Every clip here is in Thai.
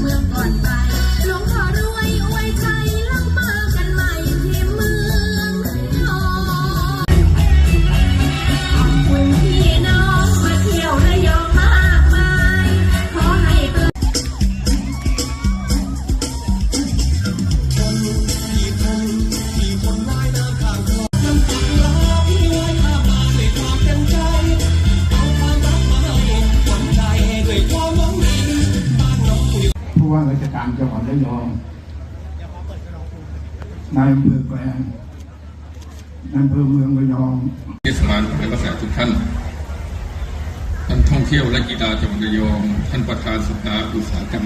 เมืองก่อน ผู้ว่าราชการจังหวัดระยองนายอำเภอแกลงนายอำเภอเมืองระยองเทศบาลและประสาทุกท่าน ท่านท่องเที่ยวและกีฬาจังหวัดระยอง ท่านประธานสภาอุตสาหกรรม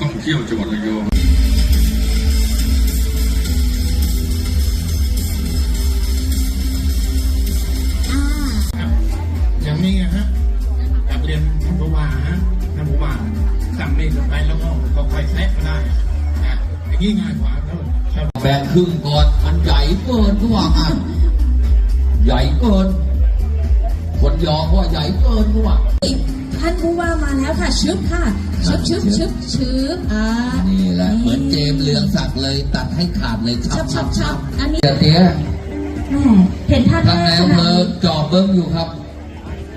ท่องเที่ยวจังหวัดระยอง อย่างนี้ง่ายกว่าแล้วชาวแบ่งครึ่งก่อนมันใหญ่เกินก็ว่างั้นใหญ่เกิน คนยอมว่าใหญ่เกินก็ว่าท่านผู้ว่ามาแล้วค่ะชึบค่ะชึบชึบชึบชึบอ่านี่แหละเหมือนเจมส์เลืองศักดิ์เลย ตัดให้ขาดเลยชัชับบชัชับบชัชับบอันนี้เดี๋ยวเตี้ยแหมเห็นท่านทางแม่แนขวนาเพดอนี้จอบเบิ้งอยู่ครับ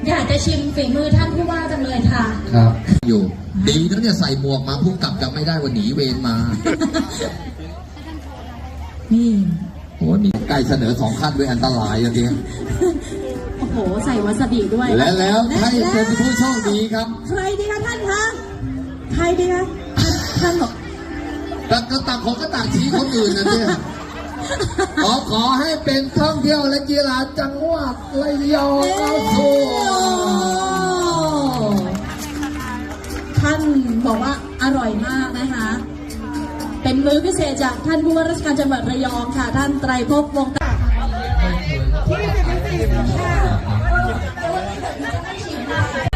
อยากจะชิมฝีมือท่านผู้ว่าจังเลยค่ะ ครับ อยู่ ดีนะเนี่ยใส่หมวกมาพุ่งกลับจำไม่ได้ว่าหนีเวรมา นี่โหนี่ใกล้เสนอสองขั้นด้วยอันตรายอะเตี้ยโอ้โห ใส่วาซาบิด้วย และแล้วใครและเป็นผู้โชคดีครับ ใครดีคะท่านคะใครดีคะท่านท่านบอกแต่ก็ต่างคนก็ต่างชี้คนอื่นนะเนี่ย ขอขอให้เป็นท่องเที่ยวและกีฬาจังหวัดระยองเอาสู่ท่านบอกว่าอร่อยมากนะคะ เป็นมื้อพิเศษจากท่านผู้ว่าราชการจังหวัดระยองค่ะ ท่านไตรภพวงศ์ตาแล้ว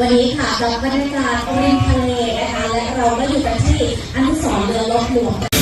วันนี้ค่ะเราบรรยากาศริมทะเลนะคะและเราก็อยู่กันที่อนุ 我的腰痛